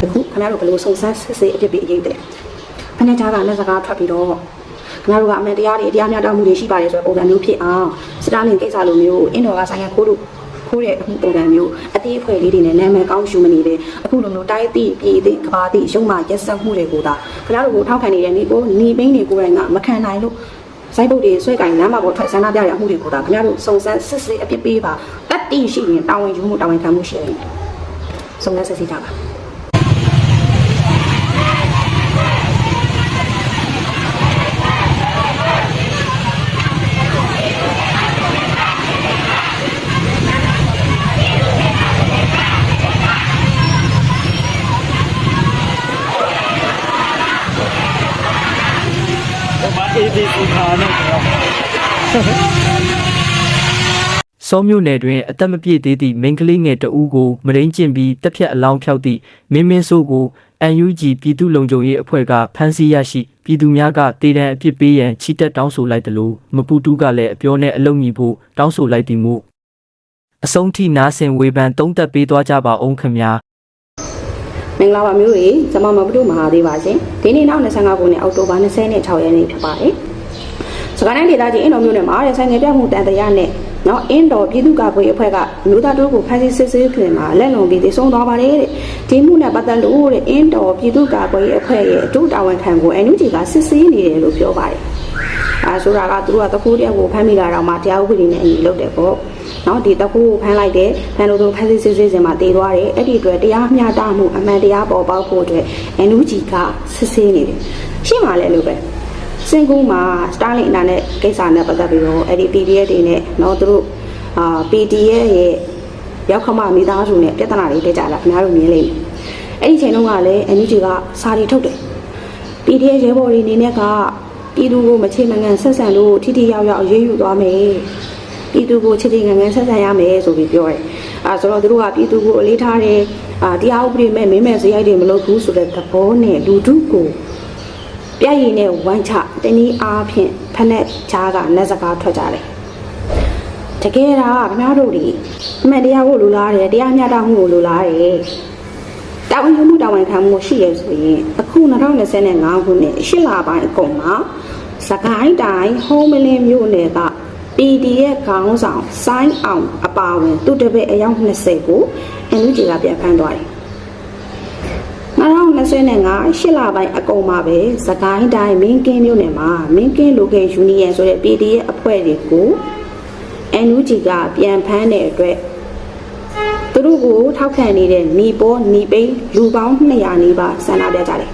ခင်ဗျားတို့ဘယ်လိုစုံစမ်းစစ်ဆေးအဖြစ်ပြီးအရေးတယ်ဖနဲ့ကြားကလက်စကားထွက်ပြီးတော့ခင်ဗျားတို့ကအမှန်တရားတွေတရားမျှတမှုတွေရှိပါတယ်ဆိုတဲ့ပုံစံမျိုးဖြစ်အောင်စတာလင်ကိစ္စလိုမျိုးအင်တော်ကဆိုင်ရခိုးတို့ခိုးတဲ့အမှုပုံစံမျိုးအသေးအဖွဲလေးတွေနဲ့နာမည်ကောင်းရှုမနေတယ်အခုလိုမျိုးတိုင်းတိပြည်တိကဘာတိရုံမှရက်စက်မှုတွေကိုဒါခင်ဗျားတို့ကိုထောက်ခံနေတဲ့နေကိုနေပိန်းတွေကိုယ်တိုင်ကမခံနိုင်လို့စိုက်ပုတ်တွေဆွဲကင်လမ်းမှာပေါ်ထွက်ဆန္ဒပြရအမှုတွေကိုဒါခင်ဗျားတို့စုံစမ်းစစ်ဆေးအပြစ်ပေးပါတတ်တိရှိရင်တာဝန်ယူမှုတာဝန်ခံမှုရှိရင်စုံစမ်းစစ်ဆေးကြပါ ဟိုမှာ ABC ခါနဲ့ကျွန်တော်စောမြို့နယ်တွင်အသက်မပြည့်သေးသည့်မိန်းကလေးငယ်တဦးကိုမရင်းကျင်ပြီးတပ်ဖြတ်အလောင်းဖြောက်သည့်မင်းမင်းဆိုးကို UNG ပြည်သူ့လုံခြုံရေးအဖွဲ့ကဖမ်းဆီးရရှိပြည်သူများကတေတံအပြစ်ပေးရန်ချီတက်တောင်းဆိုလိုက်တယ်လို့မပူတူးကလည်းအပြောနဲ့အလုံညီဖို့တောင်းဆိုလိုက်သည်မို့အဆုံးထိနားဆင်ဝေဖန်တုံးသက်ပေးသွားကြပါအောင်ခင်ဗျာ မင်္ဂလာပါမျိုးတွေကျွန်မမဘုဒ္ဓမဟာသေးပါရှင်ဒီနေ့နောက်25ခုနှစ်အောက်တိုဘာ26ရက်နေ့ဖြစ်ပါတယ်စကိုင်းတိုင်းဒေသကြီးအင်းတော်မျိုးနယ်မှာရဆိုင်ငယ်ပြမှုတန်တရားနဲ့နော်အင်းတော်ပြည်သူ့ကာကွယ်ရေးအဖွဲ့ကမြို့သားတို့ကိုဖမ်းဆီးစစ်ဆေးခင်မှာလက်လုံပြီးသိဆုံးသွားပါတယ်တဲ့ဒီမှုနဲ့ပတ်သက်လို့တဲ့အင်းတော်ပြည်သူ့ကာကွယ်ရေးအဖွဲ့ရဲ့အထူးတာဝန်ခံကို NUG ကစစ်ဆေးနေတယ်လို့ပြောပါတယ်အဲဆိုတာကသူတို့ကတကူတယောက်ကိုဖမ်းမိလာတော့မှတရားဥပဒေနဲ့အညီလုပ်တယ်ပေါ့ နော်ဒီတကူကိုဖမ်းလိုက်တယ်ဖမ်းလို့သူဖမ်းစစ်စစ်စစ်စင်မှာတည်သွားတယ်အဲ့ဒီအတွက်တရားမျှတမှုအမှန်တရားပေါ်ပေါက်ဖို့အတွက်အန်ယူဂျီကစစ်ဆေးနေတယ်ရှိမှလည်းလို့ပဲစင်ကူမှာစတာလင်အနာနဲ့ကိစ္စနဲ့ပတ်သက်ပြီးတော့အဲ့ဒီ PDF တွေနဲ့နော်သူတို့အာ PDF ရဲ့ရောက်ခမမိသားစုနဲ့ပြဿနာတွေတက်ကြလာအများကြီးမြင်လိမ့်မယ်အဲ့ဒီချိန်တုန်းကလည်း NUG ကစာတွေထုတ်တယ် PDF ရဲဘော်တွေအနေနဲ့ကပြည်သူကိုမချေမငံဆက်ဆံလို့ထိထိရောက်ရောက်အရေးယူသွားမယ် ပြည်သူကိုချစ်ချစ်ငန်ငန်ဆက်ဆံရမယ်ဆိုပြီးပြောတယ်အဲဆိုတော့သူတို့ကပြည်သူကိုအလေးထားတယ်အာတရားဥပဒေမဲ့မင်းမဲ့စရိုက်တွေမလုပ်ဘူးဆိုတဲ့သဘောနဲ့လူထုကိုပြည့်ရည်နဲ့ဝိုင်းချတနည်းအားဖြင့်ဖက်နဲ့ချားကနက်စကားထွက်ကြတယ်တကယ်ဒါခင်ဗျားတို့ဒီအမှန်တရားကိုလိုလားတယ်တရားမျှတမှုကိုလိုလားတယ်တာဝန်ယူမှုတာဝန်ခံမှုရှိရဆိုရင်အခု2025ခုနှစ်ရှစ်လပိုင်းအကုန်မှာစကိုင်းတိုင်းဟုံးမလင်းမြို့နယ်က PDF ခေါင်းဆောင်ဆိုင်းအောင်အပါဝင်သူတပည့်အယောက်20ကိုအန်ယူဂျီကပြန်ဖမ်းသွားတယ်2025ရှစ်လပိုင်းအကုန်မှာပဲစကိုင်းတိုင်းမင်းကင်းမြို့နယ်မှာမင်းကင်း local union ဆိုတဲ့ PDF အဖွဲ့တွေကို NUG ကပြန်ဖမ်းတဲ့အတွက်သူတို့ကိုထောက်ခံနေတဲ့နီပေါ်နီပိန်းလူပေါင်း200နီးပါးဆန္ဒပြကြတယ်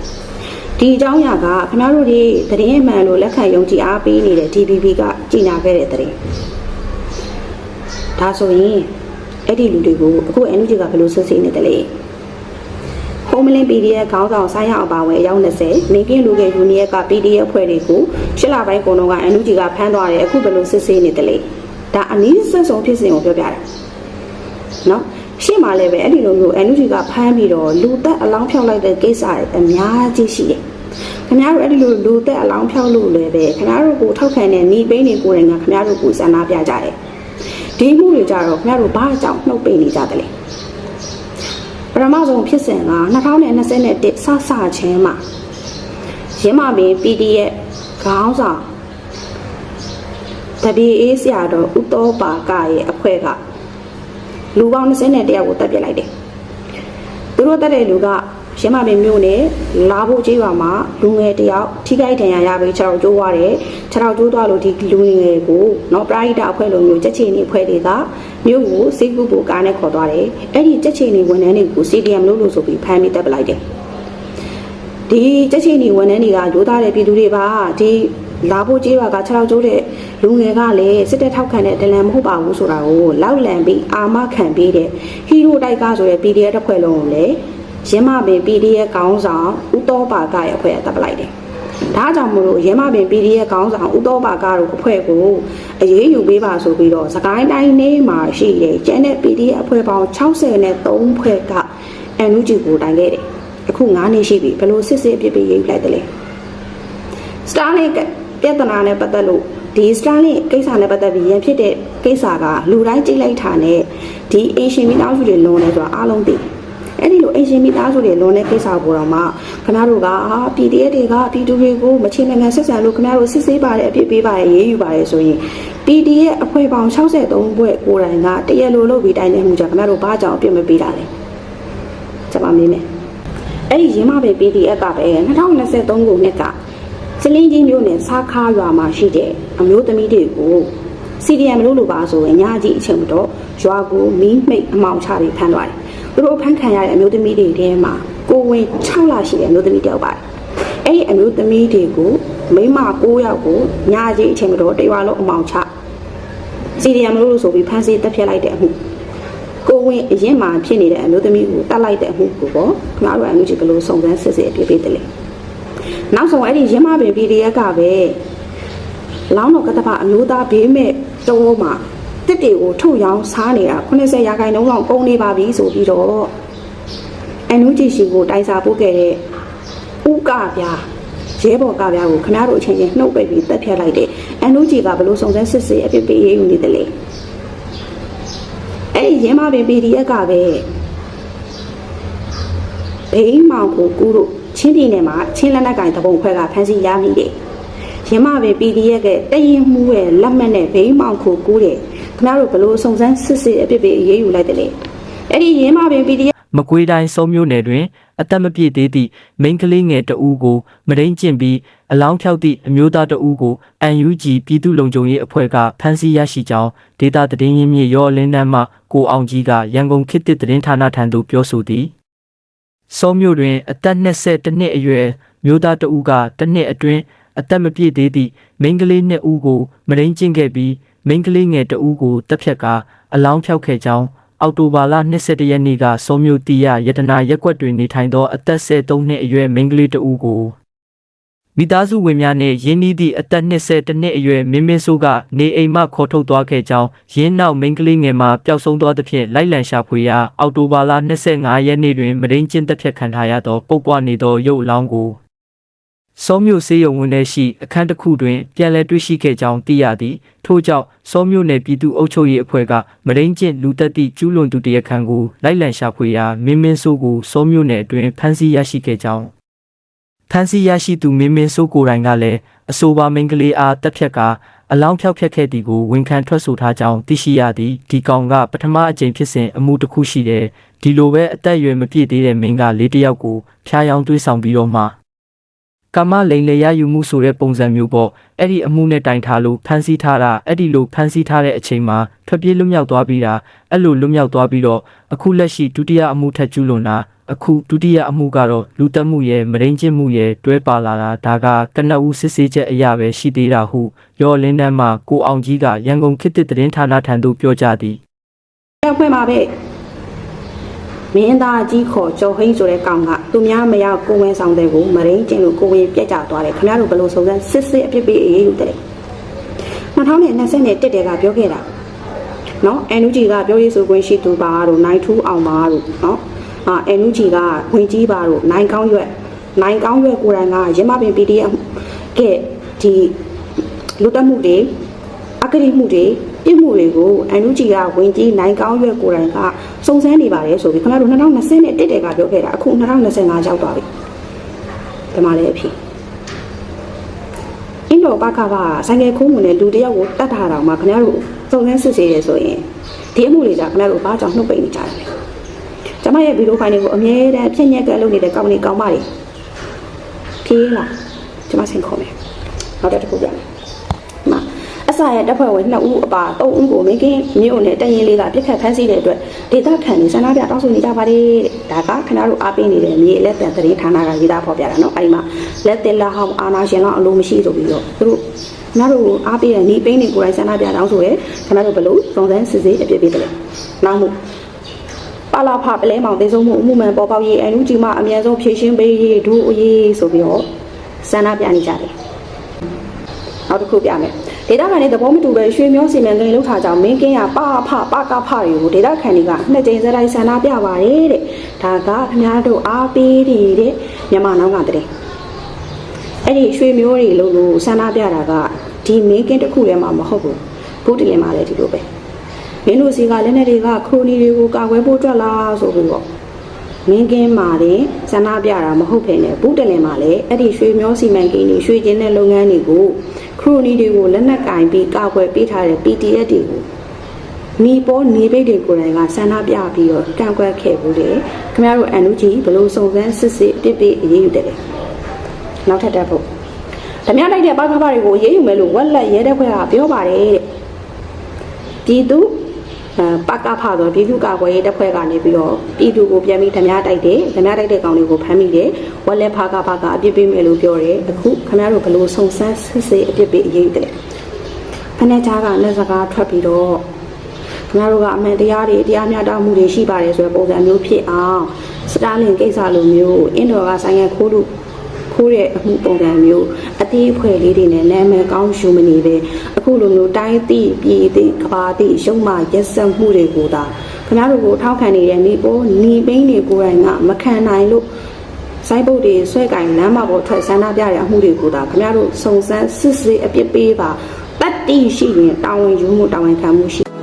ဒီအကြောင်းအရာကခင်ဗျားတို့ဒီသတင်းအမှန်လို့လက်ခံယုံကြည်အားပေးနေတဲ့ DPP က ကြီးညာခဲ့တဲ့သတင်းဒါဆိုရင်အဲ့ဒီလူတွေကိုအခု NUG ကဘယ်လိုဆွဆေးနေတယ်လဲဟုံးမလင်း PDF ခေါင်းဆောင်ဆိုင်းရအောင်ပါဝင်အယောက်20မင်းကင်းလူငယ်ယူနီယက်က PDF အဖွဲ့တွေကိုရှစ်လပိုင်းကုန်တော့က NUG ကဖမ်းသွားတယ်အခုဘယ်လိုစစ်ဆေးနေတယ်လဲဒါအနည်းဆက်ဆုံးဖြစ်စဉ်ကိုပြောပြတာနော်ရှေ့မှာလည်းပဲအဲ့ဒီလိုမျိုး NUG ကဖမ်းပြီးတော့လူသက်အလောင်းဖြောက်လိုက်တဲ့ကိစ္စတွေအများကြီးရှိတယ် ခင်ဗျားတို့အဲ့ဒီလိုလူသက်အလောင်းဖြောက်လို့လည်းပဲခင်ဗျားတို့ကိုထောက်ခံတဲ့ညီပိန်းတွေကိုယ်တိုင်ကခင်ဗျားတို့ကိုစန္ဒပြကြတယ်ဒီမှုတွေကြတော့ခင်ဗျားတို့ဘာအကြောင်းနှုတ်ပိတ်နေကြတယ်လဲပထမဆုံးဖြစ်စဉ်က2021စစချင်းမှာရင်းမပင် PDF ခေါင်းဆောင်တပီအေးဆရာတော်ဥတောပါကရဲ့အဖွဲ့ကလူပေါင်း20နဲ့တယောက်ကိုတပ်ပစ်လိုက်တယ်သူတို့တပ်တဲ့လူက ရင်းမပင်မြို့နယ်လာဖို့ကြေးရွာမှာလူငယ်တယောက်ထိခိုက်ဒဏ်ရာရပြီးခြေထောက်ကျိုးသွားတယ်ခြေထောက်ကျိုးသွားလို့ဒီလူငယ်ကိုနော်ပရိဒအဖွဲ့လိုမျိုးချက်ချီနေအဖွဲ့တွေကမြို့ကိုစိတ်ကူးဖို့ကားနဲ့ခေါ်သွားတယ်အဲ့ဒီချက်ချီနေဝန်ထမ်းတွေကို CDM လို့လို့ဆိုပြီးဖမ်းပြီးတပ်ပလိုက်တယ်ဒီချက်ချင်းဒီဝန်ထမ်းတွေကရိုးသားတဲ့ပြည်သူတွေပါဒီလာဖို့ကြေးရွာက6လောက်ကျိုးတဲ့လူငယ်ကလည်းစစ်တပ်ထောက်ခံတဲ့ဒလန်မဟုတ်ပါဘူးဆိုတာကိုလောက်လံပြီးအာမခံပြီးတဲ့ဟီးရိုတိုက်ကဆိုတဲ့ PDF တစ်ဖွဲ့လုံးကိုလည်း ရင်းမပင် PDF ခေါင်းဆောင်ဦးတော်ပါကရဲ့အဖွဲ့ကတပ်ပလိုက်တယ်။ဒါကြောင့်မလို့ရင်းမပင် PDF ခေါင်းဆောင်ဦးတော်ပါကတို့အဖွဲ့ကိုအရေးယူပေးပါဆိုပြီးတော့စကိုင်းတိုင်းနေမှာရှိတဲ့ကျန်တဲ့ PDF အဖွဲ့ပေါင်း60နဲ့3ဖွဲ့က NUG ကိုတိုင်ခဲ့တယ်။အခု9နှစ်ရှိပြီဘယ်လိုစစ်စစ်အပြစ်ပေးရေးလိုက်တယ်လဲ။ Starlink ပြဿနာနဲ့ပတ်သက်လို့ဒီ Starlink ကိစ္စနဲ့ပတ်သက်ပြီးရန်ဖြစ်တဲ့ကိစ္စကလူတိုင်းကြိတ်လိုက်တာနဲ့ဒီ Asian မိသားစုတွေလုံးနေဆိုတာအားလုံးသိတယ်။ အဲ့ဒီလိုအရှင်မိသားစုတွေလွန်တဲ့ကိစ္စပေါ်တော့မှခင်ဗျားတို့ကအာ PDF တွေကပြည်သူတွေကိုမချေနိုင်ငံဆက်ဆံလို့ခင်ဗျားတို့စစ်ဆေးပါတယ်အပြစ်ပေးပါတယ်ရေးယူပါတယ်ဆိုရင် PDF အဖွဲ့ပေါင်း63ဘွဲ့ကိုယ်တိုင်ကတရက်လိုလုပ်ပြီးတိုင်းနေမှုကြောင့်ခင်ဗျားတို့ဘာကြောင့်အပြစ်မပေးတာလဲကျွန်မမေးမယ်အဲ့ဒီရင်းမပဲ PDF ကပဲ2023ခုနှစ်ကစလင်းကြီးမျိုးနဲ့စားခါရွာမှာရှိတဲ့အမျိုးသမီးတွေကို CDM လို့လို့ပါဆိုရင်ညကြီးအချိန်မတော့ရွာကိုမီးမိတ်အမောင်ချပြီးဖမ်းသွားတယ် သူတို့ဖမ်းခံရတဲ့အမျိုးသမီးတွေထဲမှာကိုဝင်6လရှိတဲ့အမျိုးသမီးတယောက်ပါတယ်အဲ့ဒီအမျိုးသမီးတွေကိုမိန်းမ9ယောက်ကိုညကြီးအချိန်မတော့တရွာလုံးအမောင်ချ CDM လို့လို့ဆိုပြီးဖမ်းဆီးတပ်ဖြတ်လိုက်တဲ့အမှုကိုဝင်အရင်မှဖြစ်နေတဲ့အမျိုးသမီးကိုတတ်လိုက်တဲ့အမှုကိုပေါ့ခင်ဗျားတို့အမျိုးကြီးဘယ်လိုစုံစမ်းစစ်ဆေးအပြစ်ပေးတယ်လဲနောက်ဆုံးအဲ့ဒီရင်းမပင် PDF ကပဲလောင်းတော်ကတ္တပအမျိုးသားဘေးမဲ့တုံးမှာ တစ်တွေကိုထုတ်ရောင်းစားနေတာ80ရာခိုင်နှုန်းလောက်ကုန်နေပါပြီဆိုပြီးတော့အန်နူဂျီရှိကိုတိုင်စာပို့ခဲ့တဲ့ဥကပြရဲဘော်ကပြကိုခဏတို့အချင်းချင်းနှုတ်ပိတ်ပြီးတက်ဖြတ်လိုက်တယ်အန်နူဂျီကဘလို့စုံစမ်းစစ်ဆေးအပြစ်ပေးရေးယူနေတယ်လေအဲ့ဒီရင်းမပင် PDF ကပဲဘိန်းမောင်ကိုကူတို့ချင်းပြည်နယ်မှာချင်းလက်နက်ကင်တပုံခွဲကဖမ်းဆီးရမိတယ်ရမပဲ PDF ကတရင်မှုရဲ့လက်မှတ်နဲ့ဘိန်းမောင်ခိုကူးတယ် ခင်ဗျားတို့ဘလို့စုံစမ်းစစ်ဆေးအပြစ်ပေးအရေးယူလိုက်တယ်လေအဲ့ဒီရမပဲ PDF မကွေးတိုင်းစုံမြို့နယ်တွင် အသက်မပြည့်သေးသည့်မိန်းကလေးငယ်တဦးကိုမရင်းကျင့်ပြီးအလောင်းဖြောက်သည့်အမျိုးသားတဦးကို UNG ပြည်သူ့လုံခြုံရေးအဖွဲ့ကဖမ်းဆီးရရှိကြောင်းဒေတာသတင်းရင်းမြစ်ရောလင်းနှမ်းမှကိုအောင်ကြီးကရန်ကုန်ခေတ်သစ်သတင်းဌာနထံသို့ပြောဆိုသည်စုံမြို့တွင် အသက်22နှစ်အရွယ်မျိုးသားတဦးကတစ်နှစ်အတွင်းအသက်မပြည့်သေးသည့်မိန်းကလေးနှစ်ဦးကိုမရင်းကျင့်ခဲ့ပြီး မိန်းကလေးငယ်တဦးကိုတပ်ဖြတ်ကာအလောင်းဖြောက်ခဲ့ကြောင်းအောက်တိုဘာလ22ရက်နေ့ကစောမျိုးတီရယတနာရက်ကွက်တွင်နေထိုင်သောအသက်73နှစ်အရွယ်မိန်းကလေးတဦးကိုမိသားစုဝင်များနှင့်ရင်းနှီးသည့်အသက်22နှစ်အရွယ်မင်းမင်းဆိုးကနေအိမ်မှခေါ်ထုတ်သွားခဲ့ကြောင်းရင်းနောက်မိန်းကလေးငယ်မှပျောက်ဆုံးသွားသဖြင့်လိုက်လံရှာဖွေရာအောက်တိုဘာလ25ရက်နေ့တွင်မရင်းကျင်းသက်ဖြတ်ခံထားရသောပုတ်ပွားနေသောရုပ်အလောင်းကို စောမြို့စေးရုံဝင်ထဲရှိအခန်းတစ်ခုတွင်ပြန်လည်တွေ့ရှိခဲ့ကြောင်းသိရသည်ထို့ကြောင့်စောမြို့နယ်ပြည်သူ့အုပ်ချုပ်ရေးအဖွဲ့ကမရင်းကျင့်လူသက်သည့်ကျူးလွန်သူတရားခံကိုလိုက်လံရှာဖွေရာမင်းမင်းဆိုးကိုစောမြို့နယ်အတွင်းဖမ်းဆီးရရှိခဲ့ကြောင်းဖမ်းဆီးရရှိသူမင်းမင်းဆိုးကိုယ်တိုင်ကလည်းအဆိုပါမိန်းကလေးအားတပ်ဖြတ်ကာအလောင်းဖြောက်ဖြတ်ခဲ့သည်ကိုဝန်ခံထွက်ဆိုထားကြောင်းသိရှိရသည်ဒီကောင်ကပထမအကြိမ်ဖြစ်စဉ်အမှုတစ်ခုရှိတယ်ဒီလိုပဲအသက်အရွယ်မပြည့်သေးတဲ့မင်းကလေးတစ်ယောက်ကိုဖျားယောင်းတွေးဆောင်ပြီးတော့မှ ကာမလိန်လေရယူမှုဆိုတဲ့ပုံစံမျိုးပေါ့အဲ့ဒီအမှုနဲ့တိုင်ထားလို့ဖမ်းဆီးထားတာအဲ့ဒီလိုဖမ်းဆီးထားတဲ့အချိန်မှာထွက်ပြေးလွတ်မြောက်သွားပြီးတာအဲ့လိုလွတ်မြောက်သွားပြီးတော့အခုလက်ရှိဒုတိယအမှုထပ်ကျူးလွန်တာအခုဒုတိယအမှုကတော့လူတက်မှုရဲ့မရင်းကျင့်မှုရဲ့တွဲပါလာတာဒါကကနဦးစစ်ဆေးချက်အရာပဲရှိသေးတာဟုရောလင်းတန်းမှာကိုအောင်ကြီးကရန်ကုန်ခေတ်သစ်သတင်းဌာနထံသို့ပြောကြားသည်အဖွဲမှာပဲ မင်းသားကြီးခေါ်ကျော်ဟိန်းဆိုတဲ့ကောင်ကသူများမရကိုဝင်ဆောင်တဲ့ကိုမရင်းကျင်လို့ကိုဝင်ပြက်ကြသွားတယ်ခင်ဗျားတို့ဘလို့စုံစမ်းစစ်စစ်အပြစ်ပေးအရေးယူတယ်2020နဲ့တက်တယ်ကပြောခဲ့တာနော် NUG ကပြောရေးဆိုခွင့်ရှိသူပါတို့နိုင်ထူးအောင်ပါတို့နော်အာ NUG ကဝင်ကြီးပါတို့နိုင်ကောင်းရွက်နိုင်ကောင်းရွက်ကိုယ်တိုင်ကရမပင် PDF ကဲဒီလူတက်မှုတွေအကရိမှုတွေ ပြစ်မှုတွေကိုအန်နူဂျီကဝင်ကြီးနိုင်ကောင်းရွက်ကိုယ်တိုင်ကစုံစမ်းနေပါတယ်ဆိုပြီးခင်ဗျားတို့2020နဲ့တက်တယ်ကပြောခဲ့တာအခု2025ရောက်သွားပြီဒီမှာလည်းအဖြစ်အင်းတော်ဘကပါဆိုင်ငယ်ခိုးမှုနဲ့လူတယောက်ကိုတတ်ထားတာမှခင်ဗျားတို့စုံစမ်းစစ်ဆေးရဆိုရင်ဒီအမှုလေးကခင်ဗျားတို့ဘာကြောင့်နှုတ်ပိတ်နေကြတာလဲကျမရဲ့ဗီဒီယိုဖိုင်တွေကိုအမြဲတမ်းဖြည့်ညက်ကလုပ်နေတဲ့ကောင်းနေကောင်းပါလေဖြေးလားကျမဆင်ခေါ်မယ်နောက်တစ်ခုပြမယ်မှာ အစရဲ့တပ်ဖွဲ့ဝင်2ဦးအပါ3ဦးကိုမင်းကင်းမြို့နယ်တရင်လေးကပြစ်ခတ်ဖမ်းဆီးတဲ့အတွက်ဒေသခံတွေဆန္ဒပြတောင်းဆိုနေကြပါတယ်တဲ့ဒါကခင်ဗျားတို့အားပေးနေတဲ့မြေလက်တန်သတင်းဌာနကရေးသားဖော်ပြတာနော်အဲ့ဒီမှာလက်တင်လက်ဟောင်းအာနာရှင်လောက်အလိုမရှိဆိုပြီးတော့သူတို့ခင်ဗျားတို့အားပေးတဲ့နေပိန်းတွေကိုယ်တိုင်ဆန္ဒပြတောင်းဆိုရဲခင်ဗျားတို့ဘလို့စုံစမ်းစစ်ဆေးအပြစ်ပေးတယ်နောက်မှုပါလာဖပလဲမောင်တေဆုံးမှုအမှုမှန်ပေါ်ပေါက်ရေးအန်လူကြီးမအမြန်ဆုံးဖြည့်ရှင်းပေးရေးဒူအရေးဆိုပြီးတော့ဆန္ဒပြနေကြတယ်နောက်တစ်ခုပြမယ် ဒေတာခံတွေသဘောမတူပဲရွှေမျိုးစီမံကိန်းလှုပ်ထားကြောင်းမင်းကင်းကပါဖပါကဖတွေကိုဒေတာခံတွေကနှစ်ကြိမ်စတိုင်းဆန္ဒပြပါတယ်တဲ့ဒါကခင်ဗျားတို့အားပေးနေတဲ့မြန်မာနောက်ကတဲ့အဲ့ဒီရွှေမျိုးတွေလို့လို့ဆန္ဒပြတာကဒီမင်းကင်းတစ်ခုထဲမှာမဟုတ်ဘူးဘုတလင်မှာလည်းဒီလိုပဲမင်းတို့စီကလက်နဲ့တွေကခရိုနီတွေကိုကာကွယ်ဖို့အတွက်လားဆိုပြီးတော့မင်းကင်းမာတဲ့ဆန္ဒပြတာမဟုတ်ဖ ೇನೆ ဘူးတလင်မှာလည်းအဲ့ဒီရွှေမျောစီမံကိန်းတွေရွှေကျင်းတဲ့လုပ်ငန်းတွေကို ခရိုနီတွေကိုလက်နက်ကင်ပြီးကောက်ွယ်ပေးထားတဲ့ PDF တွေကိုနီပေါ်နေပိတ်တွေကိုယ်တိုင်ကဆန္ဒပြပြီးတော့ကန့်ကွက်ခဲ့ဘူးလေခင်ဗျားတို့အန်လူကြီးဘလို့စုံစမ်းစစ်စစ်ပြစ်ပြစ်အရေးယူတယ်လေနောက်ထပ်တက်ဖို့ဓမြတိုက်တဲ့ပါကပါတွေကိုအရေးယူမယ်လို့ဝက်လက်ရဲတဲ့ခွဲကပြောပါတယ်တဲ့ပြည်သူအဲပကဖဆိုပြည်သူ့ကာကွယ်ရေးတပ်ဖွဲ့ကနေပြီးတော့ပြည်သူကိုပြန်ပြီးဓမြတိုက်တယ်ဓမြတိုက်တဲ့ကောင်တွေကိုဖမ်းမိတယ် ဝက်လက်ဖကဖကအပြစ်ပေးမယ်လို့ပြောတယ်အခုခင်ဗျားတို့ဘလို့စုံစမ်းစစ်စစ်အပြစ်ပေးအရေးယူတယ်ဖနဲ့ချားကလက်စကားထွက်ပြီးတော့ခင်ဗျားတို့ကအမှန်တရားတွေတရားမျှတမှုတွေရှိပါတယ်ဆိုတဲ့ပုံစံမျိုးဖြစ်အောင်စတာလင်ကိစ္စလိုမျိုးအင်ဒိုကဆိုင်ရန်ခိုးလို့ခိုးတဲ့အမှုပုံစံမျိုးအသေးအဖွဲလေးတွေနဲ့နာမည်ကောင်းရှုမနေပဲအခုလိုမျိုးတိုင်းသိပြည်သိကဘာသိရှုံးမရက်စက်မှုတွေကိုသာခင်ဗျားတို့ကိုထောက်ခံနေတဲ့နေပေါ်နီပိန်းတွေကိုယ်တိုင်ကမခံနိုင်လို့ စိုက်ပုတ်တွေဆွဲကင်လမ်းမပေါ်ထွက်ဆန္ဒပြတဲ့အမှုတွေကိုသာခင်ဗျားတို့စုံစမ်းစစ်ဆေးအပြစ်ပေးပါတတ်တိရှိရင်တာဝန်ယူမှုတာဝန်ခံမှုရှိ